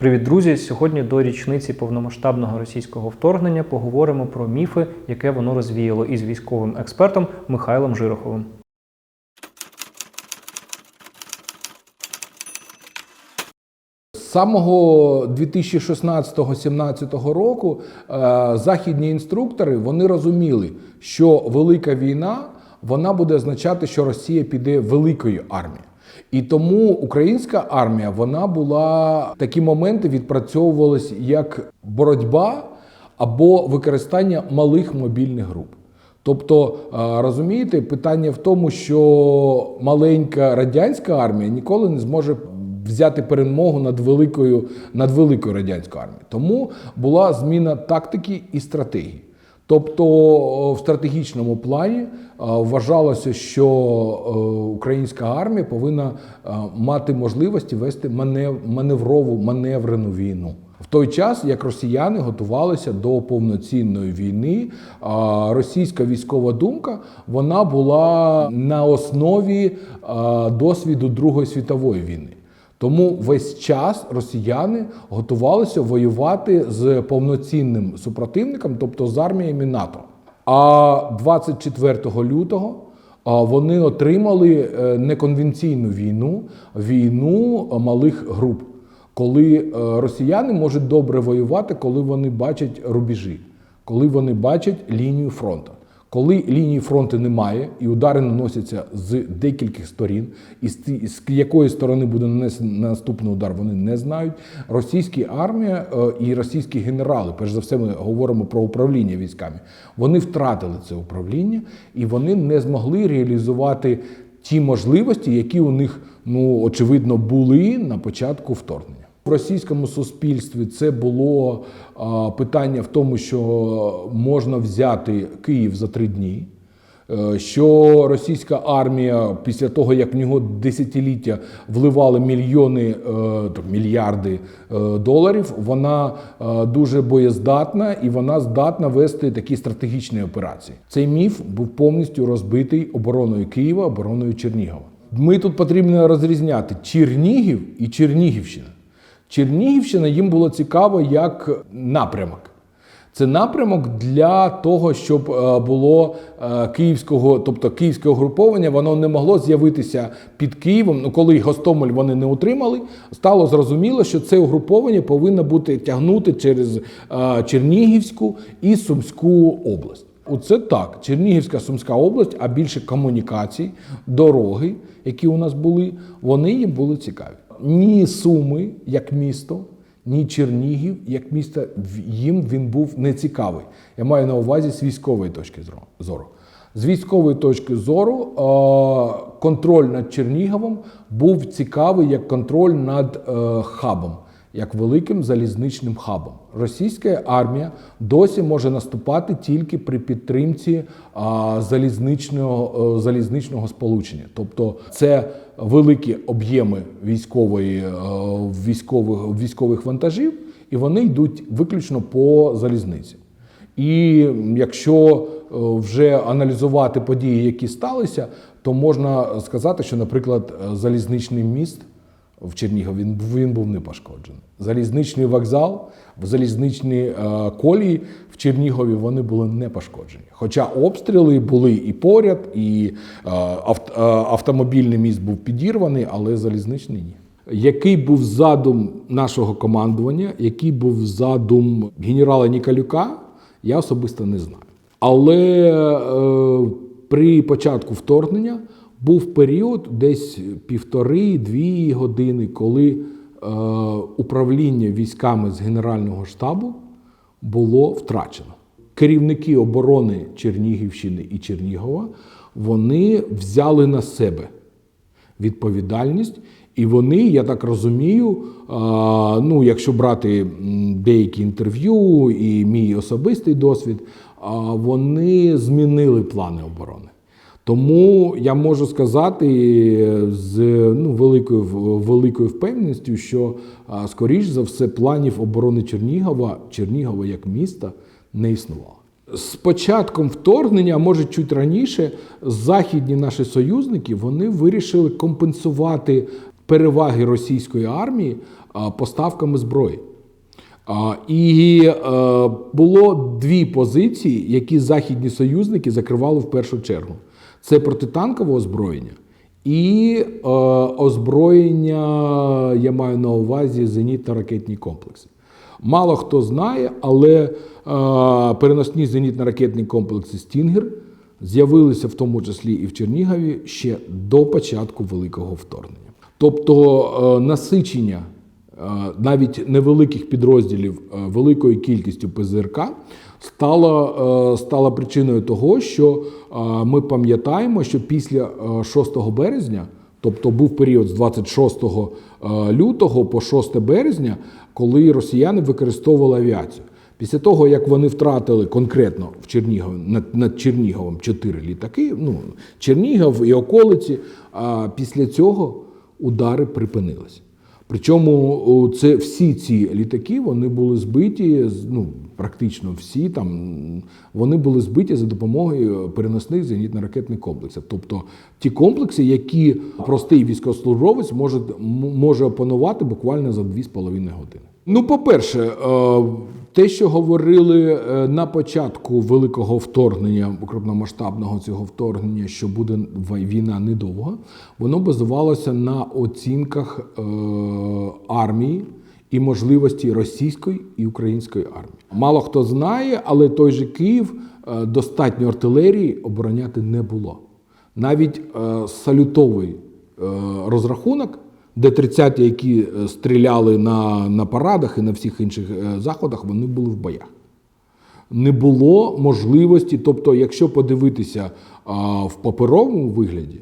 Привіт, друзі! Сьогодні до річниці повномасштабного російського вторгнення поговоримо про міфи, яке воно розвіяло із військовим експертом Михайлом Жироховим. З самого 2016-17 року е, західні інструктори вони розуміли, що велика війна вона буде означати, що Росія піде великою армією. І тому українська армія вона була такі моменти відпрацьовувалась як боротьба або використання малих мобільних груп. Тобто, е, розумієте, питання в тому, що маленька радянська армія ніколи не зможе взяти перемогу над великою над великою радянською армією. Тому була зміна тактики і стратегії. Тобто в стратегічному плані е, вважалося, що е, українська армія повинна е, мати можливості вести манев- маневрову маневрену війну. В той час, як росіяни готувалися до повноцінної війни, російська військова думка вона була на основі досвіду Другої світової війни. Тому весь час росіяни готувалися воювати з повноцінним супротивником, тобто з арміями НАТО. А 24 лютого вони отримали е, неконвенційну війну, війну малих груп, коли е, росіяни можуть добре воювати, коли вони бачать рубежі, коли вони бачать лінію фронту. Коли лінії фронту немає і удари наносяться з декількох сторін, і з якої сторони буде нанесений наступний удар, вони не знають. Російська армія е, і російські генерали, перш за все, ми говоримо про управління військами. Вони втратили це управління і вони не змогли реалізувати ті можливості, які у них ну очевидно були на початку вторгнення. Російському суспільстві це було питання в тому, що можна взяти Київ за три дні. е, Що російська армія після того, як в нього десятиліття вливали мільйони, е, мільярди е, доларів, вона дуже боєздатна і вона здатна вести такі стратегічні операції. Цей міф був повністю розбитий обороною Києва, обороною Чернігова. Ми тут потрібно розрізняти Чернігів і Чернігівщина. Чернігівщина їм було цікаво як напрямок. Це напрямок для того, щоб е, було е, київського, тобто київське угруповання, воно не могло з'явитися під Києвом. Ну, коли Гостомель вони не отримали, стало зрозуміло, що це угруповання повинно бути тягнути через е, Чернігівську і Сумську область. Оце так. Чернігівська Сумська область, а більше комунікацій, дороги, які у нас були, вони їм були цікаві. Ні Суми як місто, ні Чернігів як місто їм він був не цікавий. Я маю на увазі з військової точки зору. З військової точки зору е, контроль над Черніговом був цікавий як контроль над е, хабом як великим залізничним хабом. Російська армія досі може наступати тільки при підтримці залізничного, е, залізничного сполучення. Тобто це великі об'єми військової, е, військових, військових вантажів, і вони йдуть виключно по залізниці. І якщо е, вже аналізувати події, які сталися, то можна сказати, що, наприклад, залізничний міст в Чернігові він, він був не пошкоджений. Залізничний вокзал, залізничні е, колії в Чернігові вони були не пошкоджені. Хоча обстріли були і поряд, і е, е, автомобільний міст був підірваний, але залізничний ні. Який був задум нашого командування, який був задум генерала Ніколюка, я особисто не знаю. Але е, при початку вторгнення був період десь півтори-дві години, коли е, управління військами з Генерального штабу було втрачено. Керівники оборони Чернігівщини і Чернігова вони взяли на себе відповідальність. І вони, я так розумію, а, ну, якщо брати деякі інтерв'ю і мій особистий досвід, а, вони змінили плани оборони. Тому я можу сказати з ну, великою, великою впевненістю, що, скоріш за все, планів оборони Чернігова, Чернігова як міста не існувало. З початком вторгнення, а може чуть раніше, західні наші союзники вони вирішили компенсувати переваги російської армії поставками зброї. І е, було дві позиції, які західні союзники закривали в першу чергу: це протитанкове озброєння і е, озброєння, я маю на увазі зенітно-ракетні комплекси. Мало хто знає, але е, переносні зенітно-ракетні комплекси Стінгер з'явилися в тому числі і в Чернігові ще до початку великого вторгнення. Тобто е, насичення е, навіть невеликих підрозділів е, великою кількістю ПЗРК стало, е, стало причиною того, що е, ми пам'ятаємо, що після е, 6 березня, тобто був період з 26 е, лютого по 6 березня, коли росіяни використовували авіацію. Після того, як вони втратили конкретно в Чернігові над, над Черніговом чотири літаки, ну Чернігов і околиці, а після цього удари припинилися. Причому це всі ці літаки вони були збиті, ну практично всі там вони були збиті за допомогою переносних зенітно-ракетних комплексів. Тобто ті комплекси, які простий військовослужбовець може, може опанувати буквально за 2,5 години. Ну, по-перше, е, те, що говорили е, на початку великого вторгнення, крупномасштабного цього вторгнення, що буде війна недовго, воно базувалося на оцінках е, армії і можливості російської і української армії. Мало хто знає, але той же Київ е, достатньо артилерії обороняти не було. Навіть салютовий розрахунок, де 30 які е, стріляли на, на парадах і на всіх інших е, заходах, вони були в боях. Не було можливості, тобто, якщо подивитися а, в паперовому вигляді,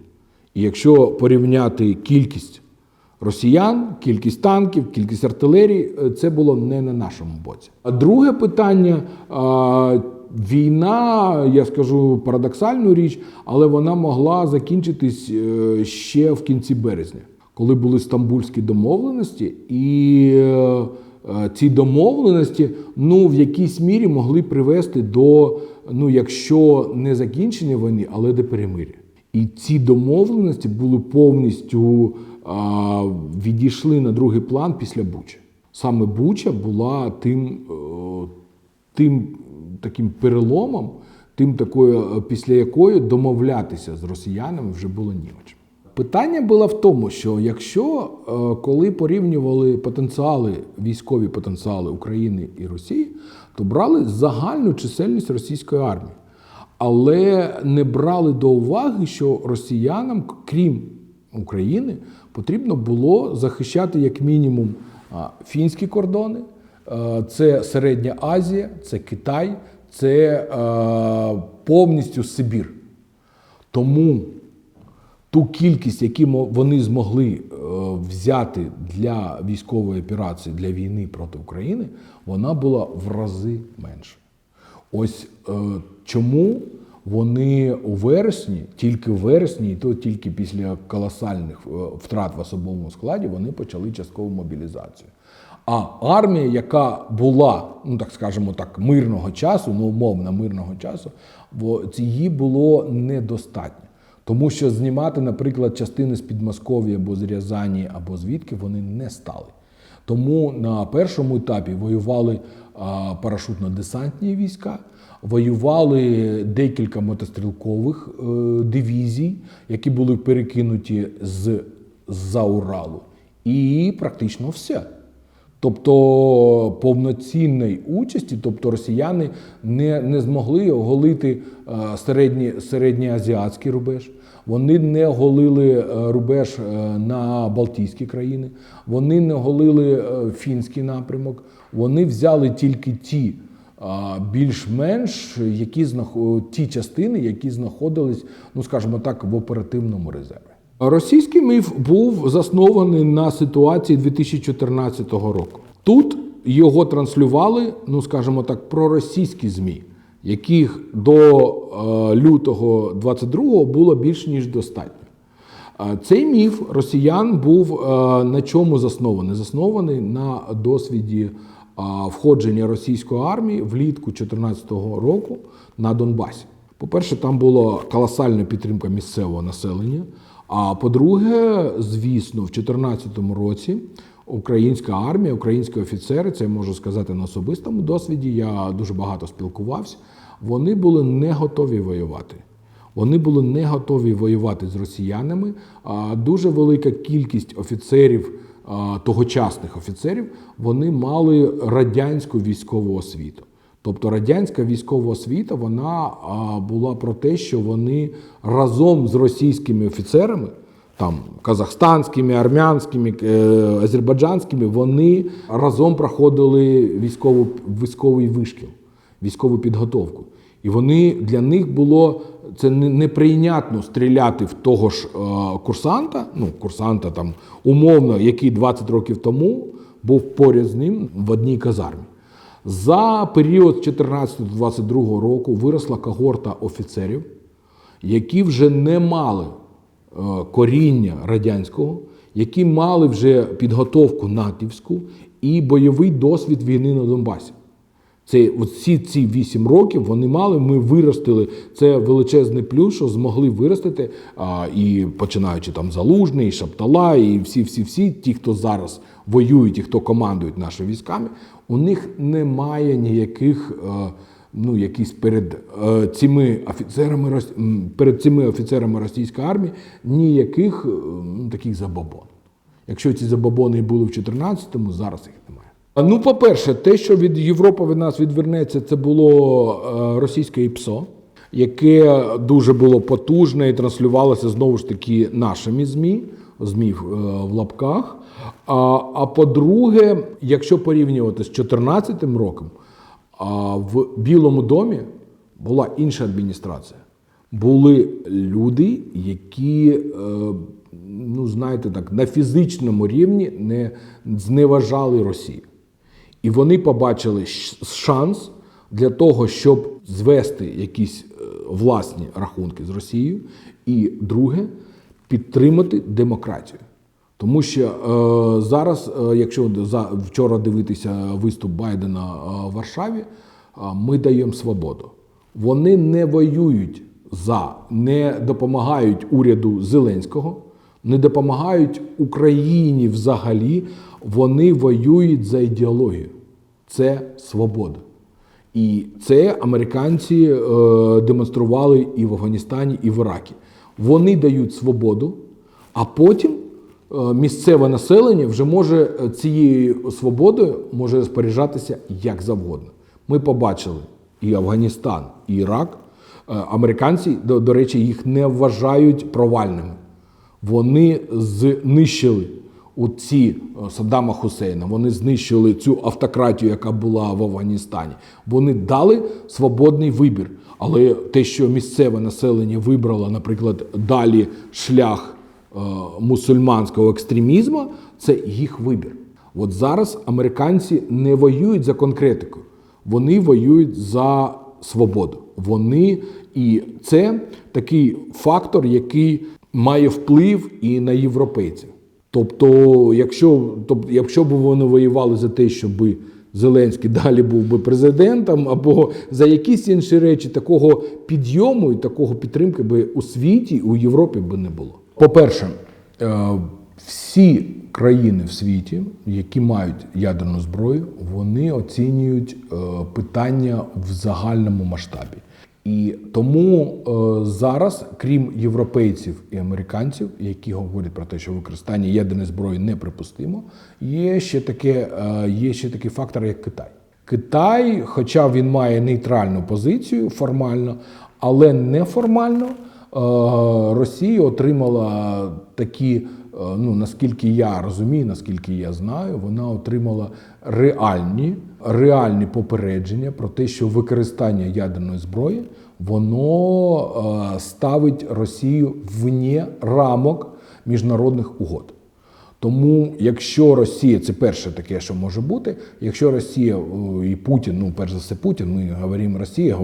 і якщо порівняти кількість росіян, кількість танків, кількість артилерії, е, це було не на нашому боці. А друге питання. а, Війна, я скажу парадоксальну річ, але вона могла закінчитись ще в кінці березня, коли були стамбульські домовленості, і е, е, ці домовленості ну, в якійсь мірі могли привести до, ну, якщо не закінчення війни, але до перемиря. І ці домовленості були повністю а, відійшли на другий план після Буча. Саме Буча була тим, е, тим таким переломом, тим такою, після якої домовлятися з росіянами вже було німеч. Питання було в тому, що якщо е, коли порівнювали потенціали, військові потенціали України і Росії, то брали загальну чисельність російської армії, але не брали до уваги, що росіянам, крім України, потрібно було захищати як мінімум фінські кордони, е, це Середня Азія, це Китай, це е, повністю Сибір. Тому ту кількість, яку вони змогли е, взяти для військової операції для війни проти України, вона була в рази менша. Ось е, чому вони у вересні, тільки в вересні, і то тільки після колосальних е, втрат в особовому складі, вони почали часткову мобілізацію. А армія, яка була, ну так скажемо так, мирного часу, ну умовно мирного часу, її було недостатньо. Тому що знімати, наприклад, частини з Підмосков'я або з Рязані, або звідки вони не стали. Тому на першому етапі воювали парашутно-десантні війська, воювали декілька мотострілкових е, дивізій, які були перекинуті з за Уралу, і практично все. Тобто повноцінної участі, тобто росіяни не, не змогли оголити е, середні, середньоазіатський рубеж, вони не оголили е, рубеж е, на Балтійські країни, вони не оголили фінський напрямок, вони взяли тільки ті більш-менш які ті частини, які знаходились, ну скажімо так, в оперативному резерві. Російський міф був заснований на ситуації 2014 року. Тут його транслювали, ну скажімо так, проросійські ЗМІ, яких до е, лютого 22-го було більш ніж достатньо. Е, Цей міф росіян був е, на чому заснований? Заснований на досвіді входження російської армії влітку 2014 року на Донбасі. По-перше, там була колосальна підтримка місцевого населення. А по-друге, звісно, в 2014 році українська армія, українські офіцери, це я можу сказати на особистому досвіді. Я дуже багато спілкувався. Вони були не готові воювати. Вони були не готові воювати з росіянами. Дуже велика кількість офіцерів, тогочасних офіцерів, вони мали радянську військову освіту. Тобто радянська військова освіта вона була про те, що вони разом з російськими офіцерами, там казахстанськими, армянськими, е, азербайджанськими, вони разом проходили військову, військовий вишкіл, військову підготовку. І вони для них було це неприйнятно стріляти в того ж е, курсанта, ну курсанта там умовно, який 20 років тому був поряд з ним в одній казармі. За період 14 до 22 року виросла когорта офіцерів, які вже не мали е, коріння радянського, які мали вже підготовку натівську і бойовий досвід війни на Донбасі. Це всі ці вісім років вони мали. Ми виростили це величезний плюс, що змогли виростити. А, і починаючи там Залужний, Шаптала, і всі, всі, всі, ті, хто зараз воюють і хто командують нашими військами, у них немає ніяких. е, Ну, якісь перед е, цими офіцерами перед цими офіцерами російської армії ніяких е, ну, таких забобон. Якщо ці забобони були в 14-му, зараз їх немає. Ну, по-перше, те, що від Європи від нас відвернеться, це було е, російське ІПСО, яке дуже було потужне і транслювалося знову ж таки нашими ЗМІ, ЗМІ е, в лапках. А, а по-друге, якщо порівнювати з 2014 роком, в Білому домі була інша адміністрація. Були люди, які, е, ну знаєте так, на фізичному рівні не зневажали Росію. І вони побачили шанс для того, щоб звести якісь е, власні рахунки з Росією. І друге підтримати демократію. Тому що е, зараз, е, якщо за вчора дивитися виступ Байдена е, в Варшаві, е, ми даємо свободу. Вони не воюють за, не допомагають уряду Зеленського, не допомагають Україні взагалі. Вони воюють за ідеологію. Це свобода. І це американці е, демонстрували і в Афганістані, і в Іракі. Вони дають свободу, а потім е, місцеве населення вже може е, цією свободою може розпоряджатися як завгодно. Ми побачили і Афганістан, і Ірак. Е, Американці, до, до речі, їх не вважають провальними. Вони знищили у ці е, Саддама Хусейна, вони знищили цю автократію, яка була в Афганістані. Вони дали свободний вибір. Але те, що місцеве населення вибрало, наприклад, далі шлях е, мусульманського екстремізму, це їх вибір. От зараз американці не воюють за конкретику, вони воюють за свободу. Вони і це такий фактор, який має вплив і на європейців. Тобто, якщо, тобто, якщо б вони воювали за те, щоб Зеленський далі був би президентом, або за якісь інші речі, такого підйому і такого підтримки би у світі, у Європі би не було. По-перше, е, всі країни в світі, які мають ядерну зброю, вони оцінюють е, питання в загальному масштабі. І тому е, зараз, крім європейців і американців, які говорять про те, що використання ядерної зброї неприпустимо, є ще таке, е, є ще такий фактор, як Китай. Китай, хоча він має нейтральну позицію формально, але неформально Росія отримала такі, е, ну наскільки я розумію, наскільки я знаю, вона отримала реальні, реальні попередження про те, що використання ядерної зброї воно е, ставить Росію вне рамок міжнародних угод. Тому, якщо Росія, це перше таке, що може бути, якщо Росія і Путін, ну перш за все Путін, ми говоримо Росія,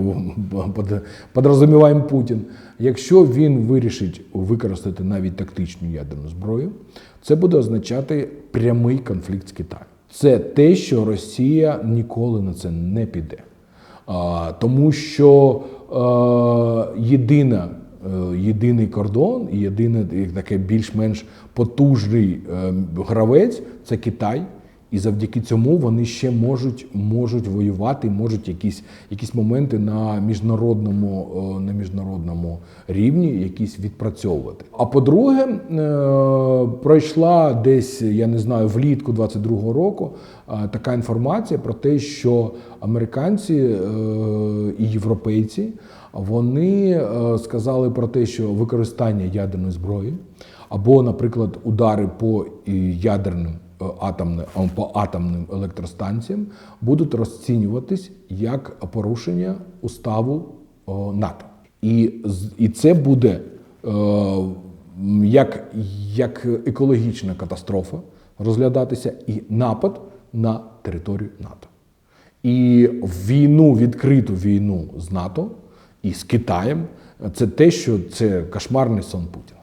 подрозуміваємо Путін. Якщо він вирішить використати навіть тактичну ядерну зброю, це буде означати прямий конфлікт з Китаєм. Це те, що Росія ніколи на це не піде. А, тому що е, єдина єдиний кордон і єдине як таке більш-менш потужний е, гравець це Китай. І завдяки цьому вони ще можуть, можуть воювати, можуть якісь, якісь моменти на міжнародному, е, на міжнародному рівні якісь відпрацьовувати. А по-друге, е, пройшла десь, я не знаю, влітку 22-го року е, така інформація про те, що американці е, і європейці вони е, сказали про те, що використання ядерної зброї або, наприклад, удари по ядерним е, атомним, по атомним електростанціям будуть розцінюватись як порушення уставу НАТО. І, і це буде е, як, як екологічна катастрофа розглядатися і напад на територію НАТО. І війну, відкриту війну з НАТО і з Китаєм це те, що це кошмарний сон Путіна.